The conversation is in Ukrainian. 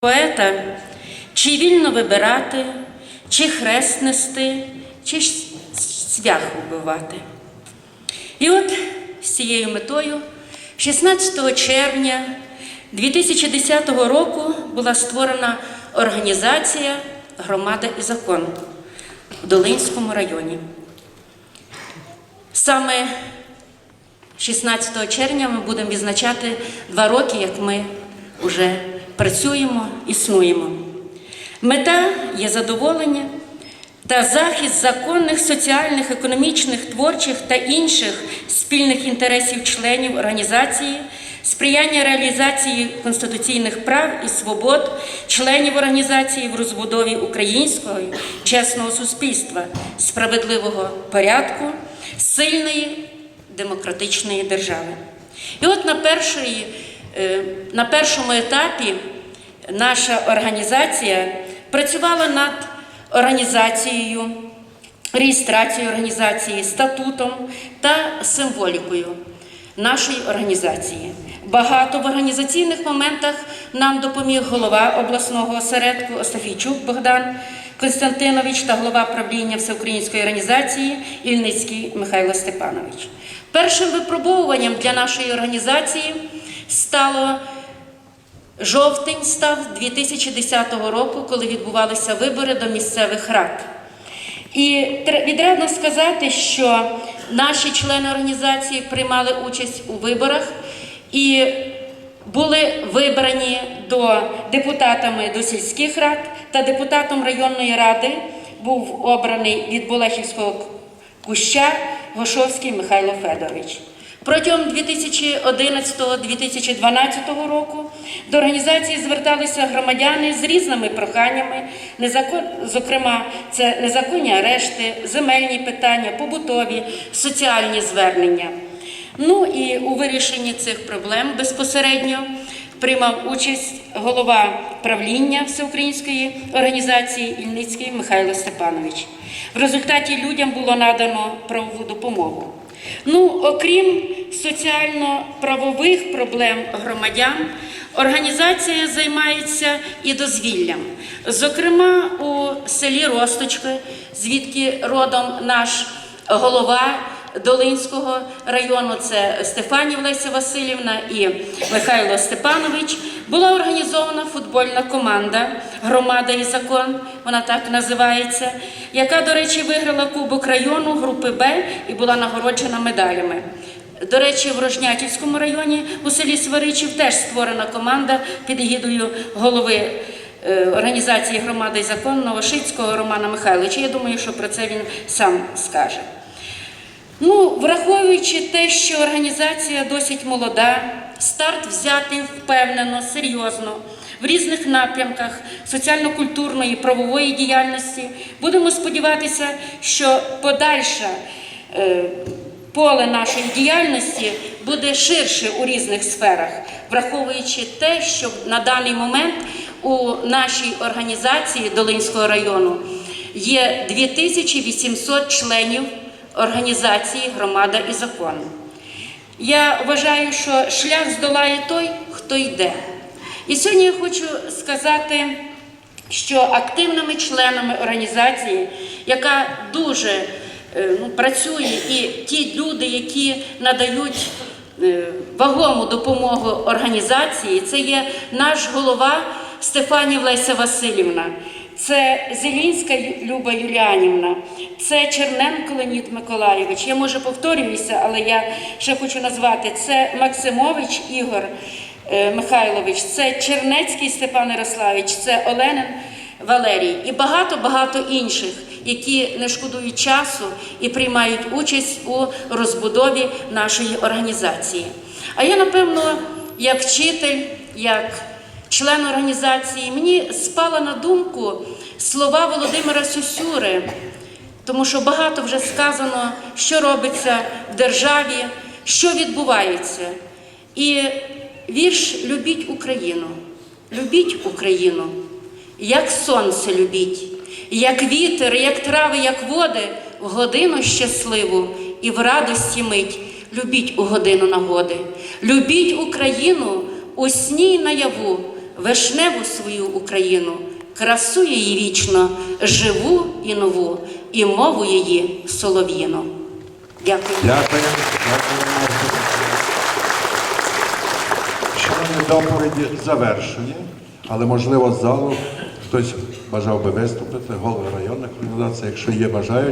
поета, чи вільно вибирати, чи хрест нести, чи свях убивати. І от з цією метою 16 червня 2010 року була створена організація Громада і закон в Долинському районі. Саме 16 червня ми будемо відзначати два роки, як ми вже працюємо, існуємо. Мета є задоволення та захист законних, соціальних, економічних, творчих та інших спільних інтересів членів організації, сприяння реалізації конституційних прав і свобод членів організації в розбудові українського чесного суспільства, справедливого порядку, сильної демократичної держави. І от на, першої, на першому етапі наша організація працювала над організацією, реєстрацією організації, статутом та символікою нашої організації. Багато в організаційних моментах нам допоміг голова обласного осередку Остафійчук Богдан Константинович та голова правління Всеукраїнської організації Ільницький Михайло Степанович. Першим випробовуванням для нашої організації стало жовтень став 2010 року, коли відбувалися вибори до місцевих рад. І тр- сказати, що наші члени організації приймали участь у виборах і були вибрані до депутатами до сільських рад та депутатом районної ради був обраний від Болехівського куща Гошовський Михайло Федорович. Протягом 2011-2012 року до організації зверталися громадяни з різними проханнями, незакон... зокрема, це незаконні арешти, земельні питання, побутові, соціальні звернення. Ну і у вирішенні цих проблем безпосередньо приймав участь голова правління Всеукраїнської організації Ільницький Михайло Степанович. В результаті людям було надано правову допомогу. Ну, окрім соціально-правових проблем громадян, організація займається і дозвіллям. Зокрема, у селі Росточки, звідки родом наш голова Долинського району, це Стефанів Леся Васильівна і Михайло Степанович, була організована футбольна команда Громада і закон, вона так називається, яка, до речі, виграла Кубок району групи Б і була нагороджена медалями. До речі, в Рожнятівському районі у селі Сваричів теж створена команда під егідою голови е, організації Громада і закон Новошицького Романа Михайловича. Я думаю, що про це він сам скаже. Ну, враховуючи те, що організація досить молода, старт взятий впевнено, серйозно, в різних напрямках соціально-культурної, правової діяльності, будемо сподіватися, що подальше е, поле нашої діяльності буде ширше у різних сферах, враховуючи те, що на даний момент у нашій організації Долинського району є 2800 членів організації Громада і закон. Я вважаю, що шлях здолає той, хто йде. І сьогодні я хочу сказати, що активними членами організації, яка дуже е, ну, працює, і ті люди, які надають е, вагому допомогу організації, це є наш голова Стефанів Леся Васильівна. Це Зелінська Люба Юліанівна, це Черненко Леонід Миколайович. Я може повторююся, але я ще хочу назвати. Це Максимович Ігор е, Михайлович, це Чернецький Степан Ярославович, це Оленин Валерій. І багато-багато інших, які не шкодують часу і приймають участь у розбудові нашої організації. А я, напевно, як вчитель, як член організації, мені спала на думку слова Володимира Сюсюри, тому що багато вже сказано, що робиться в державі, що відбувається. І вірш Любіть Україну, любіть Україну, як сонце любіть, як вітер, як трави, як води, в годину щасливу і в радості мить. Любіть у годину нагоди, любіть Україну у сні й наяву, вишневу свою Україну, красу її вічно, живу і нову, і мову її солов'їну. Дякую. Дякую. Шановні доповіді завершені, але можливо з залу хтось бажав би виступити, голови районних організацій, якщо є бажаючі.